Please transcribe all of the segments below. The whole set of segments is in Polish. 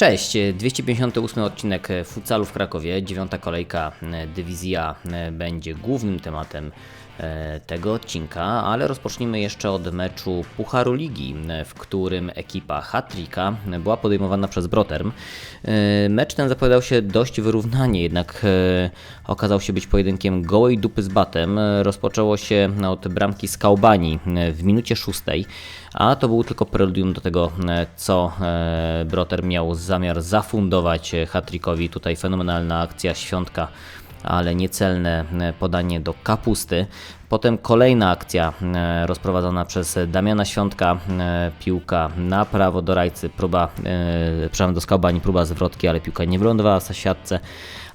Cześć, 258 odcinek futsalu w Krakowie, dziewiąta kolejka e, dywizja e, będzie głównym tematem e, tego odcinka, ale rozpocznijmy jeszcze od meczu Pucharu Ligi, w którym ekipa Hatrika była podejmowana przez Broterm. Mecz ten zapowiadał się dość wyrównanie, jednak okazał się być pojedynkiem gołej dupy z batem. Rozpoczęło się od bramki z Kaubani w minucie szóstej, a to był tylko preludium do tego, co e, Broter miał zamiar zafundować e, Hatrikowi. Tutaj fenomenalna akcja Świątka ale niecelne e, podanie do kapusty. Potem kolejna akcja e, rozprowadzona przez Damiana Świątka, piłka na prawo do rajcy, próba, przepraszam, do skałbani, próba zwrotki, ale piłka nie wylądowała w siatce,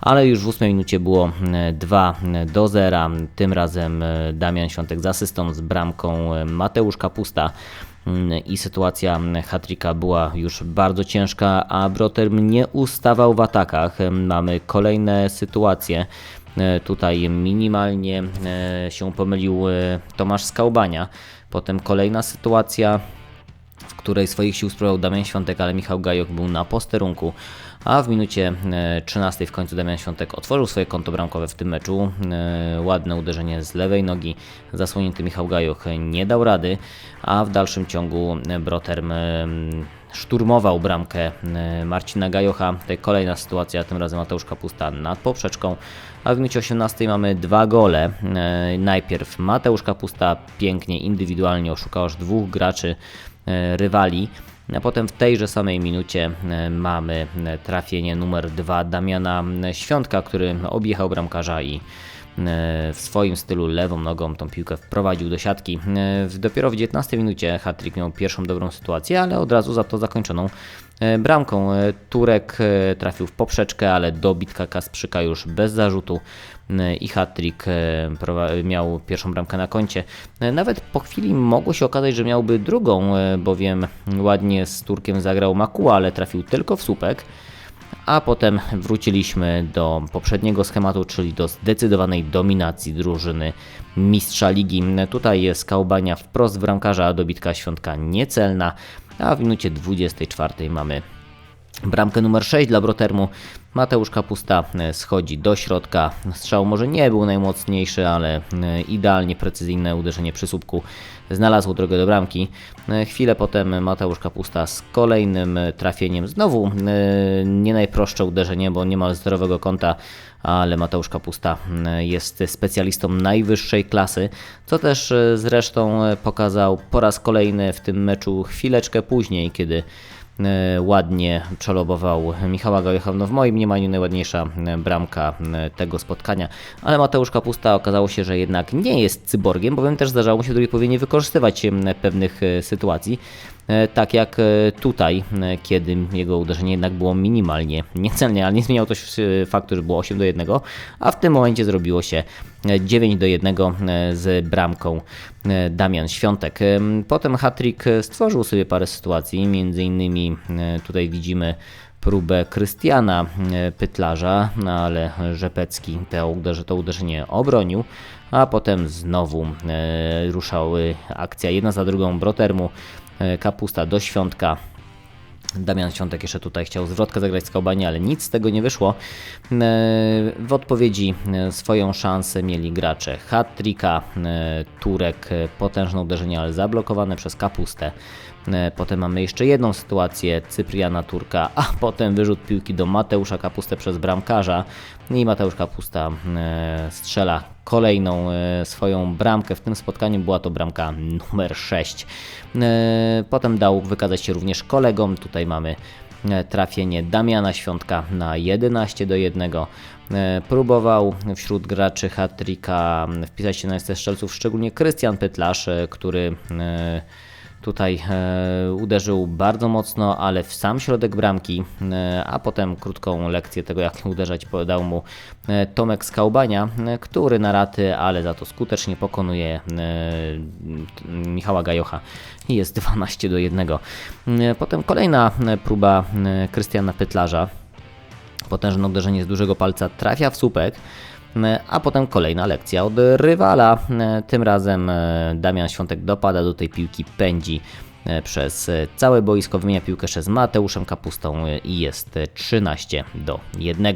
ale już w 8 minucie było e, 2 do 0. Tym razem Damian Świątek z asystą, z bramką Mateusz Kapusta i sytuacja Hatrika była już bardzo ciężka, a Broterm nie ustawał w atakach. Mamy kolejne sytuacje. Tutaj minimalnie e, się pomylił e, Tomasz Skałbania. Potem kolejna sytuacja, w której swoich sił spróbował Damian Świątek, ale Michał Gajok był na posterunku. A w minucie e, 13 w końcu Damian Świątek otworzył swoje konto bramkowe w tym meczu. E, Ładne uderzenie z lewej nogi, zasłonięty Michał Gajoch nie dał rady, a w dalszym ciągu Broterm e, szturmował bramkę e, Marcina Gajocha. Tutaj kolejna sytuacja, tym razem Mateusz Kapusta nad poprzeczką, a w minucie 18 mamy dwa gole. E, Najpierw Mateusz Kapusta pięknie, indywidualnie oszukał aż dwóch graczy e, rywali. A potem w tejże samej minucie e, mamy e, trafienie numer 2 Damiana Świątka, który objechał bramkarza i e, w swoim stylu lewą nogą tą piłkę wprowadził do siatki. E, Dopiero w 19 minucie Hattrick miał pierwszą dobrą sytuację, ale od razu za to zakończoną e, bramką. E, Turek e, trafił w poprzeczkę, ale dobitka Kasprzyka już bez zarzutu e, i Hattrick e, miał pierwszą bramkę na koncie. E, Nawet po chwili mogło się okazać, że miałby drugą, e, bowiem ładnie z Turkiem zagrał Makuła, ale trafił tylko w słupek. A potem wróciliśmy do poprzedniego schematu, czyli do zdecydowanej dominacji drużyny mistrza ligi. Tutaj jest Kaubania wprost w bramkarza, a dobitka świątka niecelna, a w minucie 24 mamy Bramkę numer 6 dla Brotermu. Mateusz Kapusta e, schodzi do środka. Strzał może nie był najmocniejszy, ale e, idealnie precyzyjne uderzenie przy słupku znalazło drogę do bramki. E, Chwilę potem Mateusz Kapusta z kolejnym trafieniem. Znowu nie najprostsze uderzenie, bo nie ma zdrowego kąta, ale Mateusz Kapusta jest specjalistą najwyższej klasy, co też zresztą pokazał po raz kolejny w tym meczu chwileczkę później, kiedy ładnie przelobował Michała Gajecha. No w moim mniemaniu najładniejsza e, bramka e, tego spotkania, ale Mateusz Kapusta okazało się, że jednak nie jest cyborgiem, bowiem też zdarzało mu się drugiej połowie wykorzystywać pewnych e, sytuacji. E, Tak jak e, tutaj, e, kiedy jego uderzenie jednak było minimalnie niecelnie, ale nie zmieniał to e, faktu, że było 8 do 1, a w tym momencie zrobiło się e, 9 do 1 e, z bramką e, Damian Świątek. Em, Potem Hattrick stworzył sobie parę sytuacji, między innymi e, tutaj widzimy próbę Krystiana e, Pytlarza, no ale Rzepecki to, uderzenie obronił, a potem znowu e, ruszały akcja jedna za drugą Brotermu, e, Kapusta do Świątka, Damian Świątek jeszcze tutaj chciał zwrotkę zagrać z Kaubani, ale nic z tego nie wyszło. E, W odpowiedzi e, swoją szansę mieli gracze Hattrika, e, Turek, potężne uderzenie, ale zablokowane przez Kapustę. Potem mamy jeszcze jedną sytuację Cypriana Turka, a potem wyrzut piłki do Mateusza Kapustę przez bramkarza i Mateusz Kapusta strzela kolejną e, swoją bramkę w tym spotkaniu. Była to bramka numer 6. E, Potem dał wykazać się również kolegom. Tutaj mamy e, trafienie Damiana Świątka na 11 do 1. E, Próbował wśród graczy hat-tricka wpisać się na listę strzelców, szczególnie Krystian Pytlarz, który Tutaj e, uderzył bardzo mocno, ale w sam środek bramki, e, a potem krótką lekcję tego, jak uderzać, podał mu e, Tomek Skałbania, który na raty, ale za to skutecznie pokonuje Michała Gajocha i jest 12 do 1. E, Potem kolejna próba Krystiana Pytlarza. Potężne uderzenie z dużego palca trafia w słupek, a potem kolejna lekcja od rywala. Tym razem e, Damian Świątek dopada do tej piłki, pędzi e, przez całe boisko, wymienia piłkę jeszcze z Mateuszem Kapustą i jest e, 13 do 1.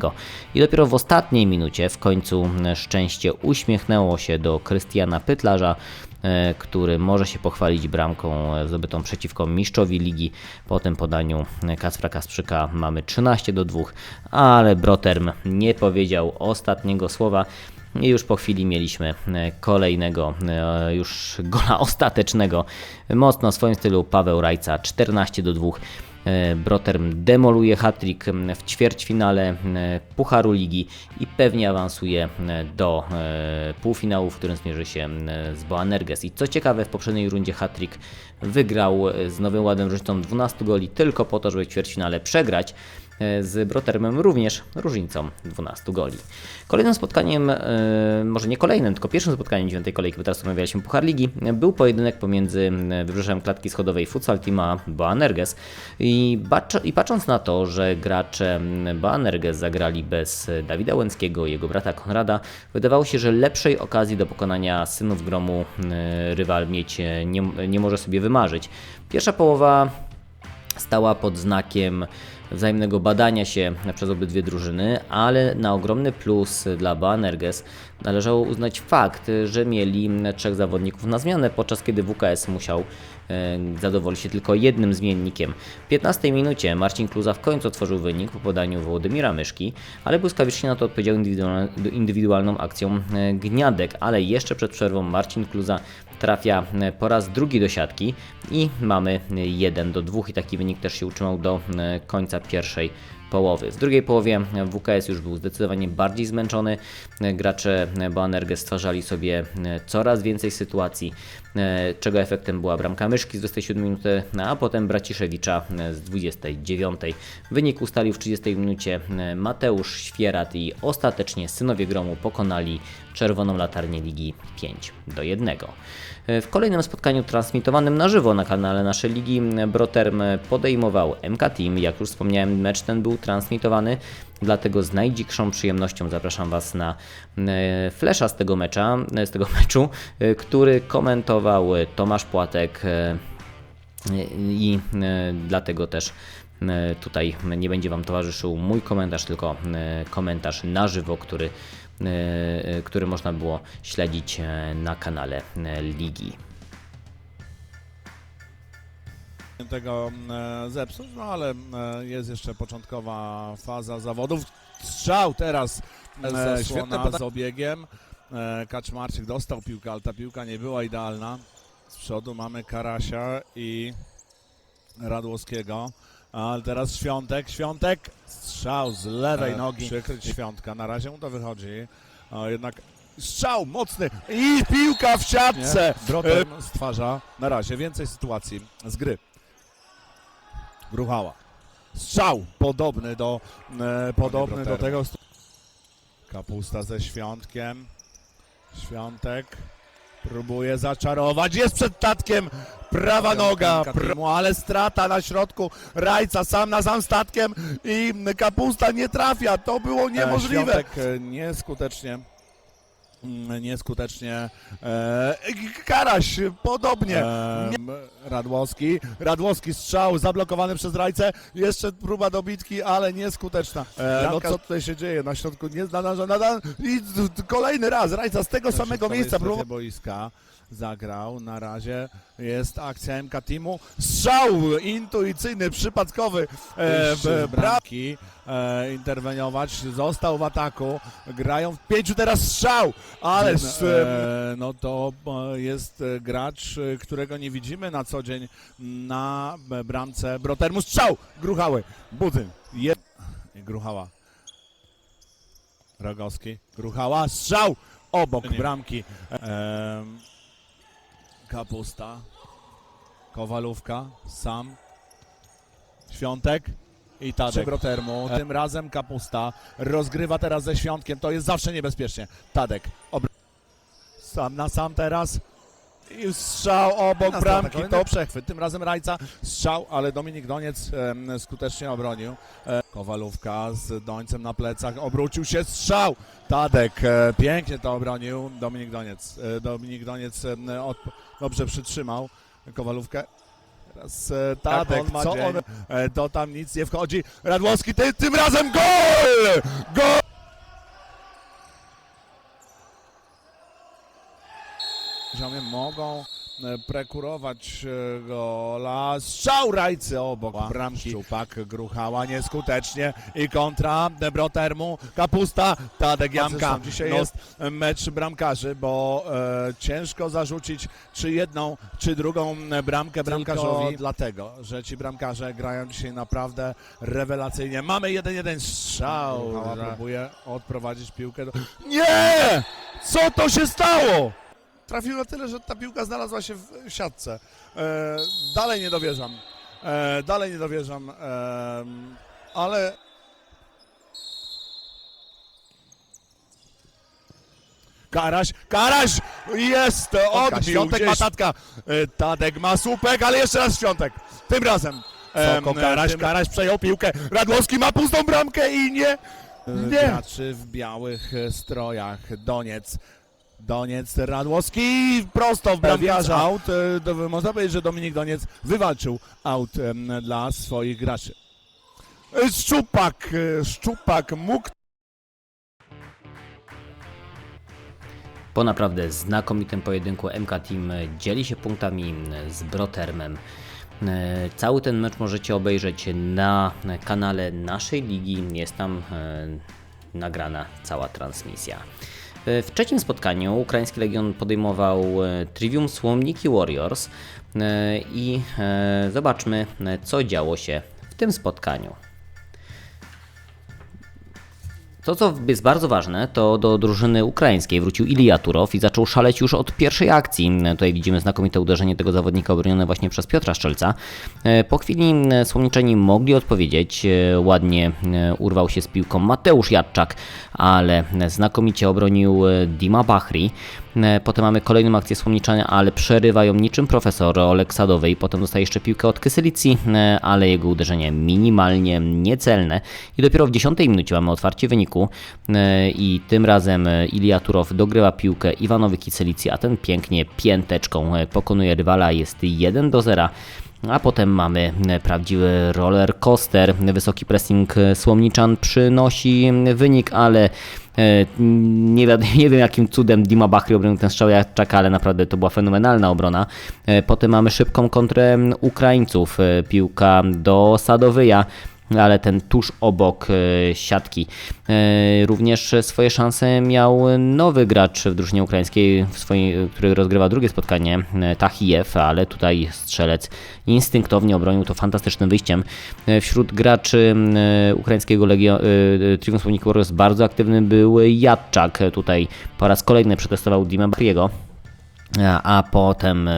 I dopiero w ostatniej minucie w końcu e, szczęście uśmiechnęło się do Krystiana Pytlarza, który może się pochwalić bramką e, zdobytą przeciwko mistrzowi ligi. Po tym podaniu e, Kacpra Kasprzyka mamy 13 do 2, ale Broterm nie powiedział ostatniego słowa. I już po chwili mieliśmy e, kolejnego, e, już gola ostatecznego. Mocno w swoim stylu Paweł Rajca 14 do 2. E, Broterm demoluje hat-trick w ćwierćfinale Pucharu Ligi i pewnie awansuje do e, półfinału, w którym zmierzy się z Boanerges. I co ciekawe, w poprzedniej rundzie hat-trick wygrał e, z Nowym Ładem różnicą 12 goli tylko po to, żeby w ćwierćfinale przegrać z Brotermem również różnicą 12 goli. Kolejnym spotkaniem, e, może nie kolejnym, tylko pierwszym spotkaniem dziewiątej kolejki, bo teraz rozmawialiśmy Puchar Ligi, był pojedynek pomiędzy e, Wybrzeżem Klatki Schodowej Futsal Team a Boanerges i, i patrząc na to, że gracze Boanerges zagrali bez Dawida Łęckiego i jego brata Konrada, wydawało się, że lepszej okazji do pokonania synów gromu e, rywal mieć e, nie, nie może sobie wymarzyć. Pierwsza połowa stała pod znakiem wzajemnego badania się przez obydwie drużyny, ale na ogromny plus dla Boanerges należało uznać fakt, że mieli trzech zawodników na zmianę, podczas kiedy WKS musiał e, zadowolić się tylko jednym zmiennikiem. W 15 minucie Marcin Kluza w końcu otworzył wynik po podaniu Wołodymira Myszki, ale błyskawicznie na to odpowiedział indywidualną, indywidualną akcją e, Gniadek, ale jeszcze przed przerwą Marcin Kluza trafia e, po raz drugi do siatki i mamy 1 do 2 i taki wynik też się utrzymał do e, końca pierwszej połowy. W drugiej połowie WKS już był zdecydowanie bardziej zmęczony. Gracze Boanerges stwarzali sobie coraz więcej sytuacji, czego efektem była bramka myszki z 27 minuty, no a potem Braciszewicza z 29. Wynik ustalił w 30 minucie Mateusz Świerat i ostatecznie synowie gromu pokonali czerwoną latarnię ligi 5 do 1. W kolejnym spotkaniu transmitowanym na żywo na kanale naszej ligi Broterm podejmował MK Team. Jak już wspomniałem, mecz ten był transmitowany, dlatego z najdzikszą przyjemnością zapraszam Was na e, flesza z tego mecza, e, z tego meczu, e, który komentował Tomasz Płatek i dlatego też tutaj nie będzie Wam towarzyszył mój komentarz, tylko komentarz na żywo, który, który można było śledzić na kanale Ligi. Tego e, zepsuć, no ale e, jest jeszcze początkowa faza zawodów. Strzał teraz e, świetna z obiegiem. Kaczmarczyk dostał piłkę, ale ta piłka nie była idealna. Z przodu mamy Karasia i Radłowskiego. Ale teraz Świątek, Świątek, strzał z lewej nogi, przykryć Świątka, na razie mu to wychodzi, jednak strzał mocny i piłka w siatce. Brotem stwarza na razie więcej sytuacji z gry. Gruchała. Strzał podobny do, e, podobny do tego. Kapusta ze Świątkiem. Świątek próbuje zaczarować. Jest przed tatkiem. Prawa noga. Ale strata na środku. Rajca sam na sam statkiem i Kapusta nie trafia. To było niemożliwe. Świątek e, nieskutecznie. Mm, Nieskutecznie. E, Karaś podobnie. Radłowski. Radłowski strzał zablokowany przez Rajcę. Jeszcze próba dobitki, ale nieskuteczna. E, no co tutaj się dzieje na środku? Nie nada, nada, I kolejny raz Rajca z tego samego miejsca próbował. boiska zagrał. Na razie jest akcja MK Teamu. Strzał intuicyjny, przypadkowy e, bramki. E, interweniować. Został w ataku. Grają w pięciu teraz strzał. Ale e, no to e, jest e, gracz, e, którego nie widzimy na co dzień na e, bramce Brotermu. Strzał! Gruchały. Budzyn. Je... Gruchała. Rogowski. Gruchała. Strzał! Obok bramki. Em, kapusta. Kowalówka. Sam. Świątek. I Tadek. Brotermu. Tym razem Kapusta. Rozgrywa teraz ze Świątkiem. To jest zawsze niebezpiecznie. Tadek. Sam na sam teraz. I strzał obok bramki. To przechwyt. Tym razem Rajca. Strzał, ale Dominik Doniec em, skutecznie obronił. E, Kowalówka z Dońcem na plecach. Obrócił się. Strzał. Tadek e, pięknie to obronił. Dominik Doniec. E, Dominik Doniec em, od, dobrze przytrzymał Kowalówkę. Z e, Tadek, on ma co on, e, to tam nic nie wchodzi. Radłowski ty, tym razem gol! Gol! Mogą e, prekurować e, gola. Strzał rajcy obok bramki. Szczupak gruchała nieskutecznie i kontra Debrotermu. Kapusta, Tadek. Zresztą dzisiaj no, jest- mecz bramkarzy, bo e, ciężko zarzucić czy jedną, czy drugą bramkę bramkarzowi. Tylko dlatego, że ci bramkarze grają dzisiaj naprawdę rewelacyjnie. Mamy 1-1 strzał. Mała że- próbuje odprowadzić piłkę do... Nie! Co to się stało? Trafił na tyle, że ta piłka znalazła się w siatce. E, dalej nie dowierzam. E, dalej nie dowierzam. E, ale Karaś, Karaś! Jest! Odbił! Świątek gdzieś. ma tatka. E, Tadek ma słupek, ale jeszcze raz Świątek. Tym razem. Em, Soko, Karaś, tym- Karaś przejął piłkę. Radłowski ma pustą bramkę i nie... Nie. Nie. Graczy w białych e, strojach. Doniec. Doniec, Radłowski prosto w bramkarza. Out. e, można powiedzieć, że Dominik Doniec wywalczył out dla swoich graczy. E, Szczupak, e, Szczupak mógł Po naprawdę znakomitym pojedynku MK Team dzieli się punktami z Brotermem. Cały ten mecz możecie obejrzeć na kanale naszej ligi. Jest tam nagrana cała transmisja. E, W trzecim spotkaniu ukraiński Legion podejmował e, Trivium Słomniki Warriors e, i zobaczmy co działo się w tym spotkaniu. To, co jest bardzo ważne, to do drużyny ukraińskiej wrócił Ilija Turow i zaczął szaleć już od pierwszej akcji. Tutaj widzimy znakomite uderzenie tego zawodnika obronione właśnie przez Piotra Szczelca. E, Po chwili e, Słomniczani mogli odpowiedzieć. E, Ładnie urwał się z piłką Mateusz Jadczak, ale znakomicie obronił Dima Bachri. E, Potem mamy kolejną akcję Słomniczania, ale przerywają niczym profesor Olek Sadowej. Potem dostaje jeszcze piłkę od Kysylicji, e, ale jego uderzenie minimalnie niecelne. I dopiero w 10 minucie mamy otwarcie wyniku e, i tym razem Ilia Turow dogrywa piłkę Iwanowi Kysylicji, a ten pięknie pięteczką pokonuje rywala. Jest 1 do 0. A potem mamy e, prawdziwy roller coaster. Wysoki pressing e, Słomniczan przynosi wynik, ale e, nie, nie wiem jakim cudem Dima Bachry obronił ten strzał Jadczaka, ale naprawdę to była fenomenalna obrona. Potem mamy szybką kontrę Ukraińców. Piłka do Sadowyja ale ten tuż obok e, siatki. E, Również swoje szanse miał nowy gracz w drużynie ukraińskiej, w który rozgrywa drugie spotkanie, e, Tahijew, ale tutaj strzelec instynktownie obronił to fantastycznym wyjściem. Wśród graczy ukraińskiego Legio, Munich Warriors bardzo aktywny był Jadczak. Tutaj po raz kolejny przetestował Dima Bariego, a, potem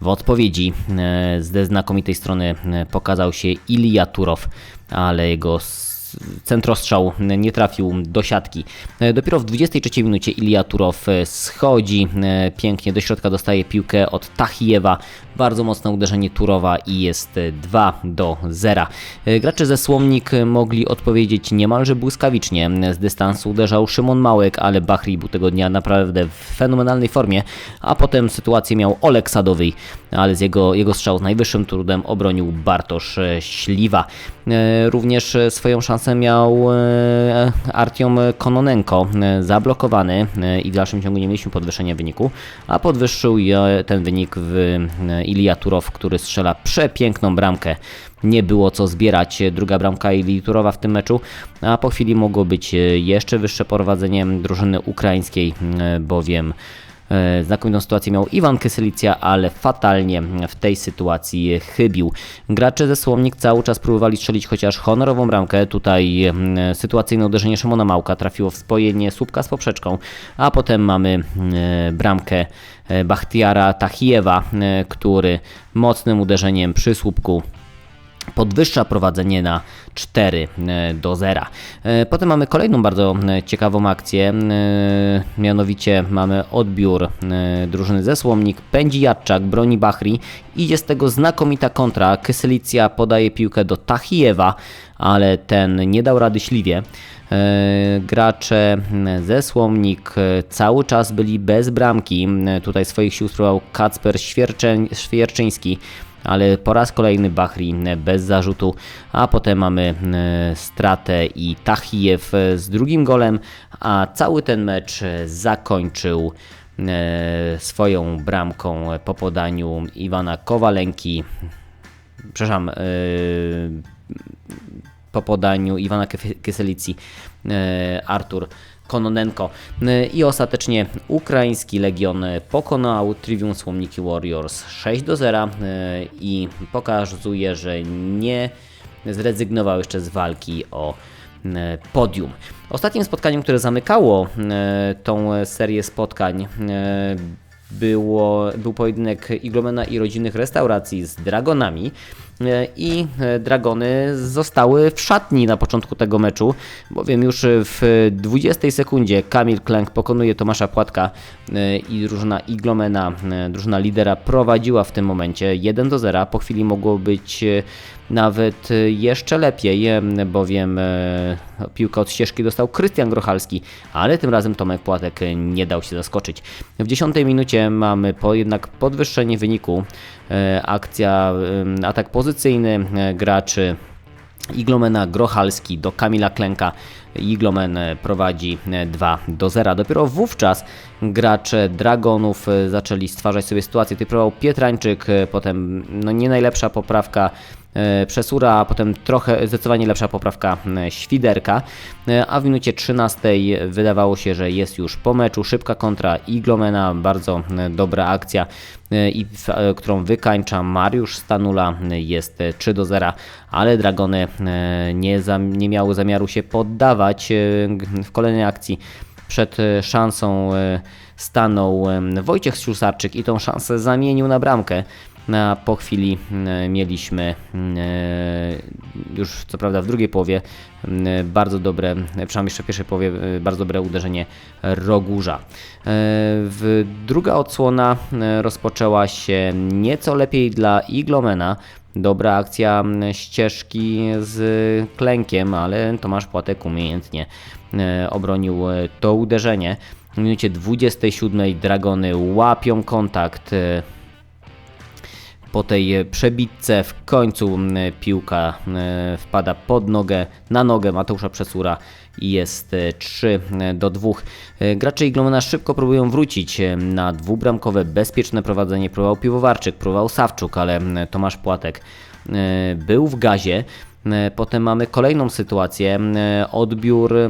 w odpowiedzi e, ze znakomitej strony e, pokazał się Ilija Turow, ale jego centrostrzał nie trafił do siatki. E, Dopiero w 23 minucie Ilija Turow schodzi pięknie do środka, dostaje piłkę od Tachijewa. Bardzo mocne uderzenie Turowa i jest e, 2 do 0. E, Gracze ze Słomnik mogli odpowiedzieć niemalże błyskawicznie. Z dystansu uderzał Szymon Małek, ale Bachri był tego dnia naprawdę w fenomenalnej formie, a potem sytuację miał Olek Sadowy, ale z jego, jego strzał z najwyższym trudem obronił Bartosz e, Śliwa. E, Również e, swoją szansę miał e, Artiom Kononenko, e, zablokowany e, i w dalszym ciągu nie mieliśmy podwyższenia wyniku, a podwyższył ten wynik w e, Ilija Turow, który strzela przepiękną bramkę. Nie było co zbierać. Druga bramka Ilii Turowa w tym meczu, a po chwili mogło być jeszcze wyższe prowadzenie drużyny ukraińskiej, e, bowiem E, Znakomitą sytuację miał Iwan Kysylicja, ale fatalnie w tej sytuacji chybił. Gracze ze Słomnik cały czas próbowali strzelić chociaż honorową bramkę. Tutaj mm, sytuacyjne uderzenie Szymona Małka trafiło w spojenie słupka z poprzeczką, a potem mamy mm, bramkę Bachtiara Tachijewa, e, który mocnym uderzeniem przy słupku podwyższa prowadzenie na 4 do 0. E, Potem mamy kolejną bardzo e, ciekawą akcję, e, mianowicie mamy odbiór e, drużyny ze Słomnik, pędzi Jadczak, broni Bachri, idzie z tego znakomita kontra, Kysylicja podaje piłkę do Tachijewa, ale ten nie dał rady Śliwie. E, Gracze ze Słomnik e, cały czas byli bez bramki. E, Tutaj swoich sił spróbował Kacper Świerczyński, ale po raz kolejny Bahri bez zarzutu, a potem mamy e, stratę i Tachijew z drugim golem, a cały ten mecz zakończył e, swoją bramką po podaniu Iwana Kowalenki, przepraszam, e, po podaniu Iwana Kieselici e, Artur Kononenko E, i ostatecznie ukraiński Legion pokonał Trivium Słomniki Warriors 6 do 0 e, i pokazuje, że nie zrezygnował jeszcze z walki o podium. Ostatnim spotkaniem, które zamykało tą serię spotkań było, był pojedynek Iglomena i rodzinnych restauracji z Dragonami i e, Dragony zostały w szatni na początku tego meczu, bowiem już w 20 sekundzie Kamil Klęk pokonuje Tomasza Płatka e, i drużyna Iglomena, e, drużyna lidera prowadziła w tym momencie 1 do 0. Po chwili mogło być e, nawet jeszcze lepiej, e, bowiem e, piłkę od ścieżki dostał Krystian Grochalski, ale tym razem Tomek Płatek nie dał się zaskoczyć. W 10 minucie mamy po, jednak podwyższenie wyniku, e, akcja, e, atak pozycyjny e, graczy Iglomena Grochalski do Kamila Klenka. Iglomen e, prowadzi e, 2 do 0. Dopiero wówczas gracze Dragonów e, zaczęli stwarzać sobie sytuację. Tutaj próbował Pietrańczyk, e, potem no nie najlepsza poprawka e, Przesura, a potem trochę zdecydowanie lepsza poprawka e, Świderka, E, a w minucie 13 wydawało się, że jest już po meczu. Szybka kontra Iglomena, bardzo e, dobra akcja e, i e, którą wykańcza Mariusz Stanula e, jest e, 3 do 0, ale Dragony e, nie, nie miały zamiaru się poddawać e, w kolejnej akcji przed e, szansą e, stanął e, Wojciech Ślusarczyk i tą szansę zamienił na bramkę. A po chwili mieliśmy e, już co prawda w drugiej połowie e, bardzo dobre, e, przynajmniej jeszcze w pierwszej połowie bardzo dobre uderzenie Rogurza. Druga odsłona rozpoczęła się nieco lepiej dla Iglomena. Dobra akcja ścieżki z klękiem, ale Tomasz Płatek umiejętnie obronił to uderzenie. W minucie 27 Dragony łapią kontakt. E, po tej e, przebitce w końcu piłka e, wpada pod nogę, na nogę Mateusza Przesura i jest e, 3 do 2. E, Gracze Iglomena szybko próbują wrócić e, na dwubramkowe bezpieczne prowadzenie. Próbował Piwowarczyk, próbował Sawczuk, ale Tomasz Płatek e, był w gazie. E, Potem mamy kolejną sytuację. e, Odbiór e,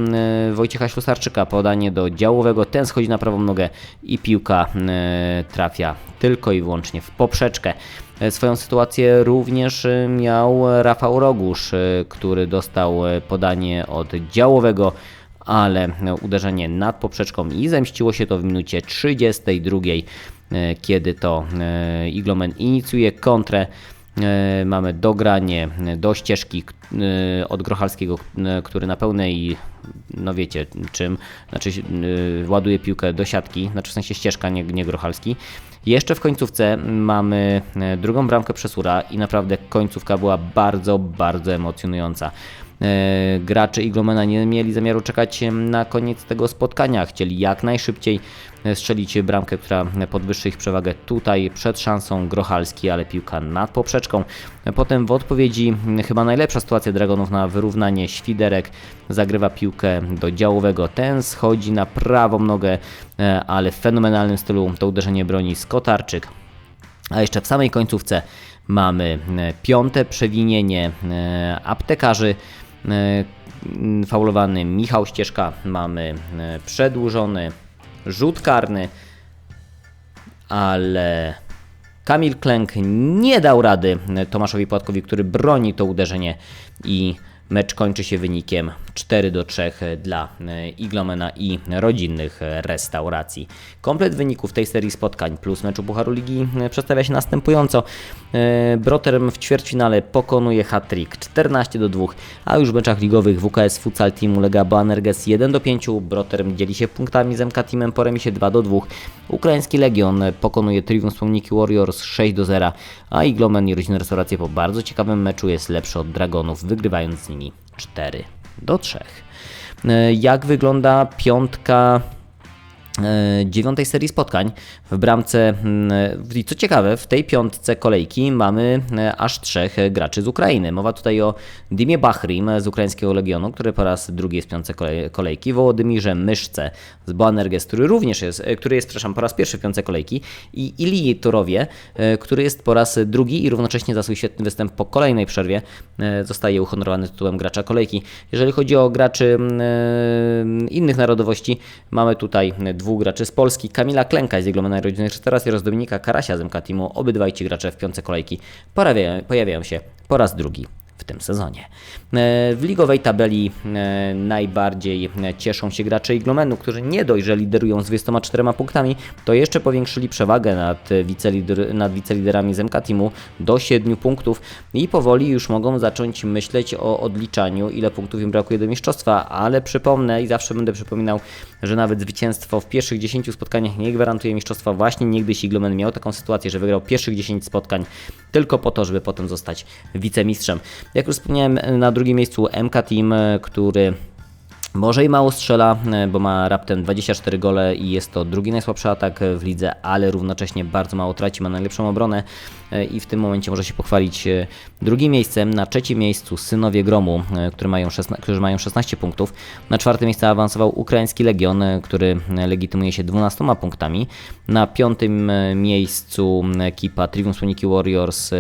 Wojciecha Ślusarczyka, podanie do działowego. Ten schodzi na prawą nogę i piłka e, trafia tylko i wyłącznie w poprzeczkę. E, Swoją sytuację również e, miał Rafał Rogusz, e, który dostał podanie od działowego, ale uderzenie nad poprzeczką i zemściło się to w minucie 32, e, kiedy to Iglomen inicjuje kontrę. Mamy dogranie do ścieżki od Grochalskiego, który na pełnej, no wiecie czym, znaczy ładuje piłkę do siatki, znaczy w sensie ścieżka, nie, nie Grochalski. Jeszcze w końcówce mamy e, drugą bramkę Przesura i naprawdę końcówka była bardzo, bardzo emocjonująca. E, Gracze Iglomena nie mieli zamiaru czekać na koniec tego spotkania. Chcieli jak najszybciej e, strzelić bramkę, która podwyższy ich przewagę tutaj przed szansą Grochalski, ale piłka nad poprzeczką. Potem w odpowiedzi chyba najlepsza sytuacja Dragonów na wyrównanie Świderek zagrywa piłkę do działowego. Ten schodzi na prawą nogę, e, ale w fenomenalnym stylu to uderzenie broni Skotarczyk. A jeszcze w samej końcówce mamy e, piąte przewinienie e, aptekarzy. E, Faulowany Michał Ścieżka, mamy e, przedłużony rzut karny, ale Kamil Klęk nie dał rady Tomaszowi Płatkowi, który broni to uderzenie i mecz kończy się wynikiem 4 do 3 dla e, Iglomena i rodzinnych restauracji. Komplet wyników tej serii spotkań plus meczu Pucharu Ligi e, przedstawia się następująco. E, Broterm w ćwierćfinale pokonuje hat-trick 14 do 2, a już w meczach ligowych WKS Futsal Team ulega Banerges 1 do 5, Broterm dzieli się punktami z MK Teamem po remisie 2 do 2, Ukraiński Legion pokonuje Trivium Słomniki Warriors 6 do 0, a Iglomen i rodzinne restauracje po bardzo ciekawym meczu jest lepszy od Dragonów, wygrywając z nimi 4 do 3. E, Jak wygląda piątka dziewiątej serii spotkań w bramce. mm, I co ciekawe, w tej piątce kolejki mamy e, aż trzech e, graczy z Ukrainy. Mowa tutaj o Dimie Bachrim z ukraińskiego Legionu, który po raz drugi jest w piątce kolej- kolejki, Wołodymirze Myszce z Boanerges, który również jest, e, który jest, przepraszam, po raz pierwszy w piątce kolejki i Ilii Turowie, e, który jest po raz drugi i równocześnie za swój świetny występ po kolejnej przerwie e, zostaje uhonorowany tytułem gracza kolejki. Jeżeli chodzi o graczy mm, e, innych narodowości, mamy tutaj dwóch graczy z Polski, Kamila Klęka z Jeglomenej Rodziny Restauracji oraz Dominika Karasia z MK Teamu. Obydwaj ci gracze w piątce kolejki pojawiają, pojawiają się po raz drugi w tym sezonie. E, W ligowej tabeli e, najbardziej cieszą się gracze Iglomenu, którzy nie dość, że liderują z 24 punktami, to jeszcze powiększyli przewagę nad, wicelider, nad wiceliderami z MK Teamu do 7 punktów i powoli już mogą zacząć myśleć o odliczaniu, ile punktów im brakuje do mistrzostwa, ale przypomnę i zawsze będę przypominał, że nawet zwycięstwo w pierwszych 10 spotkaniach nie gwarantuje mistrzostwa. Właśnie niegdyś Iglomen miał taką sytuację, że wygrał pierwszych 10 spotkań tylko po to, żeby potem zostać wicemistrzem. Jak już wspomniałem, na drugim miejscu MK Team, który może i mało strzela, e, bo ma raptem 24 gole i jest to drugi najsłabszy atak w lidze, ale równocześnie bardzo mało traci, ma najlepszą obronę e, i w tym momencie może się pochwalić e, drugim miejscem. Na trzecim miejscu Synowie Gromu, e, którzy mają, 16, którzy mają 16 punktów. Na czwarte miejsce awansował Ukraiński Legion, e, który e, legitymuje się 12 punktami. Na piątym e, miejscu ekipa Trivium Słoniki Warriors, e,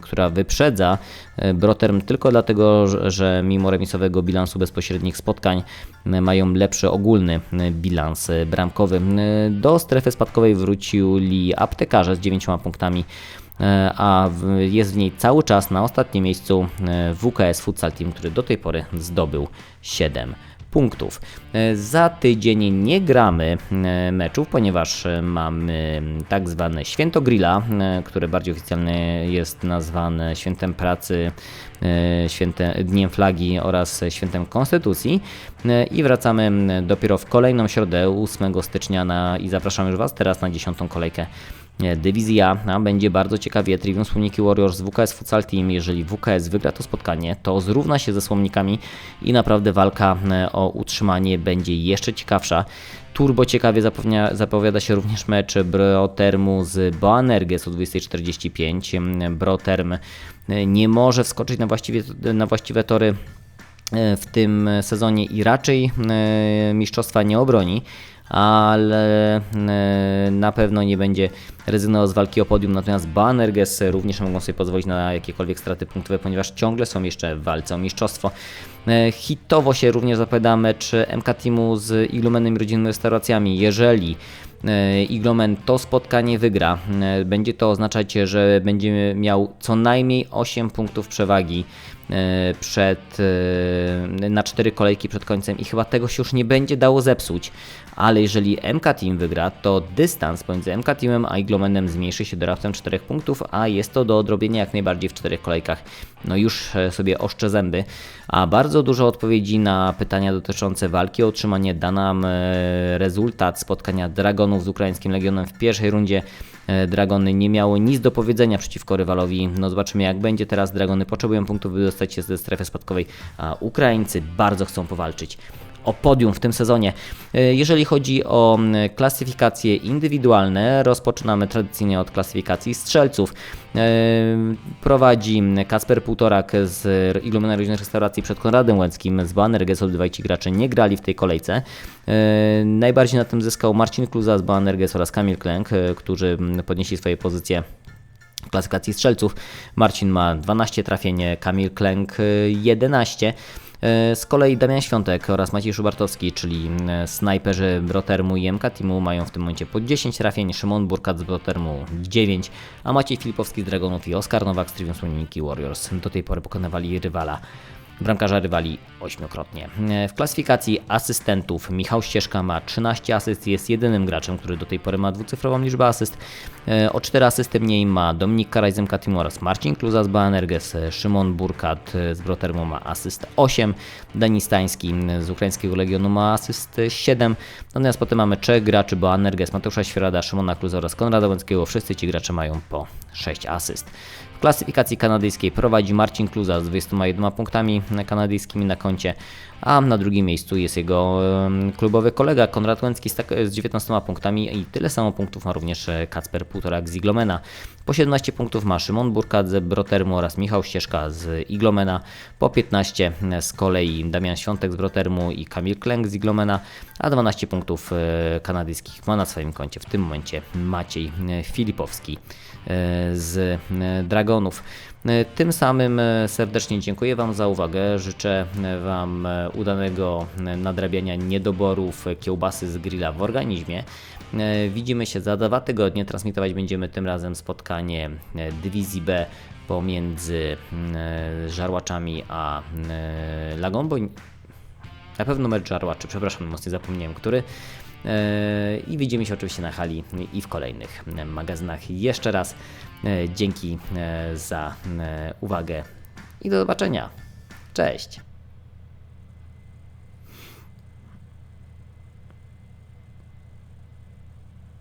która wyprzedza e, Broterm tylko dlatego, że- mimo remisowego bilansu bezpośrednich spotkań e, mają lepszy ogólny e, bilans e, bramkowy. E, Do strefy spadkowej wrócili aptekarze z 9 punktami e, a jest w niej cały czas na ostatnim miejscu e, WKS Futsal Team, który do tej pory zdobył 7 punktów. E, Za tydzień nie gramy e, meczów, ponieważ e, mamy tak zwane święto grilla, które bardziej oficjalnie jest nazwane świętem pracy, świętem, dniem flagi oraz świętem konstytucji i wracamy dopiero w kolejną środę 8 stycznia na, i zapraszam już Was teraz na 10 kolejkę Dywizji A, będzie bardzo ciekawie. Trivium Słomniki Warriors z WKS Futsal Team. Jeżeli WKS wygra to spotkanie, to zrówna się ze Słomnikami i naprawdę walka e, o utrzymanie będzie jeszcze ciekawsza. Turbo ciekawie zapowiada się również mecz Brotermu z Boanerges o 20.45. Broterm e, nie może wskoczyć na, na właściwe tory e, w tym sezonie i raczej mistrzostwa nie obroni, ale e, na pewno nie będzie rezygnował z walki o podium, natomiast Banerges również mogą sobie pozwolić na jakiekolwiek straty punktowe, ponieważ ciągle są jeszcze w walce o mistrzostwo. E, Hitowo się również zapowiada mecz MK Teamu z Iglumenem i rodzinnymi restauracjami. Jeżeli e, Iglomen to spotkanie wygra, będzie to oznaczać, że będzie miał co najmniej 8 punktów przewagi przed, e, na 4 kolejki przed końcem i chyba tego się już nie będzie dało zepsuć. Ale jeżeli MK Team wygra, to dystans pomiędzy MK Teamem a Iglomenem zmniejszy się do raptem 4 punktów, a jest to do odrobienia jak najbardziej w 4 kolejkach. No już e, sobie oszczę zęby. A bardzo dużo odpowiedzi na pytania dotyczące walki o utrzymanie da nam e, rezultat spotkania Dragonów z ukraińskim Legionem w pierwszej rundzie. E, Dragony nie miały nic do powiedzenia przeciwko rywalowi. No zobaczymy jak będzie teraz. Dragony potrzebują punktów, by dostać się ze strefy spadkowej, a Ukraińcy bardzo chcą powalczyć o podium w tym sezonie. E, Jeżeli chodzi o klasyfikacje indywidualne, rozpoczynamy tradycyjnie od klasyfikacji strzelców. E, Prowadzi Kasper Półtorak z Ilumina Rodzinnej Restauracji przed Konradem Łęckim z Banerges. Obydwaj ci gracze nie grali w tej kolejce. E, Najbardziej na tym zyskał Marcin Kluza z Banerges oraz Kamil Klęk, którzy podnieśli swoje pozycje klasyfikacji strzelców. Marcin ma 12 trafień, Kamil Klęk y, 11. Y, Z kolei Damian Świątek oraz Maciej Szubartowski, czyli y, snajperzy Brotermu i MK Teamu mają w tym momencie po 10 trafień, Szymon Burkat z Brotermu 9, a Maciej Filipowski z Dragonów i Oskar Nowak z Trivium Warriors do tej pory pokonywali rywala bramkarza rywali ośmiokrotnie. W klasyfikacji asystentów Michał Ścieżka ma 13 asyst, jest jedynym graczem, który do tej pory ma dwucyfrową liczbę asyst. E, O 4 asysty mniej ma Dominik Karaj z MK Teamu oraz Marcin Kluza z Baenerges, e, Szymon Burkat e, z Brotermu ma asyst 8, Denis Stański z Ukraińskiego Legionu ma asyst 7, natomiast potem mamy trzech graczy Baenerges, Mateusza Świerada, Szymona Kluza oraz Konrada Łęckiego, wszyscy ci gracze mają po 6 asyst. W klasyfikacji kanadyjskiej prowadzi Marcin Kluza z 21 punktami kanadyjskimi na koncie, a na drugim miejscu jest jego klubowy kolega Konrad Łęcki z, tak, z 19 punktami i tyle samo punktów ma również e, Kacper Półtorak z Iglomena. Po 17 punktów ma Szymon Burkat z Brotermu oraz Michał Ścieżka z Iglomena. Po 15 z kolei Damian Świątek z Brotermu i Kamil Klęk z Iglomena, a 12 punktów e, kanadyjskich ma na swoim koncie w tym momencie Maciej e, Filipowski e, z Dragonów. Tym samym serdecznie dziękuję Wam za uwagę. Życzę Wam udanego nadrabiania niedoborów kiełbasy z grilla w organizmie. E, Widzimy się za dwa tygodnie. Transmitować będziemy tym razem spotkanie e, Dywizji B pomiędzy e, Żarłaczami a e, Lagą, bo na pewno mecz Żarłaczy, przepraszam, mocno zapomniałem, który. I widzimy się oczywiście na hali i w kolejnych e, magazynach. Jeszcze raz dzięki za uwagę i do zobaczenia. Cześć!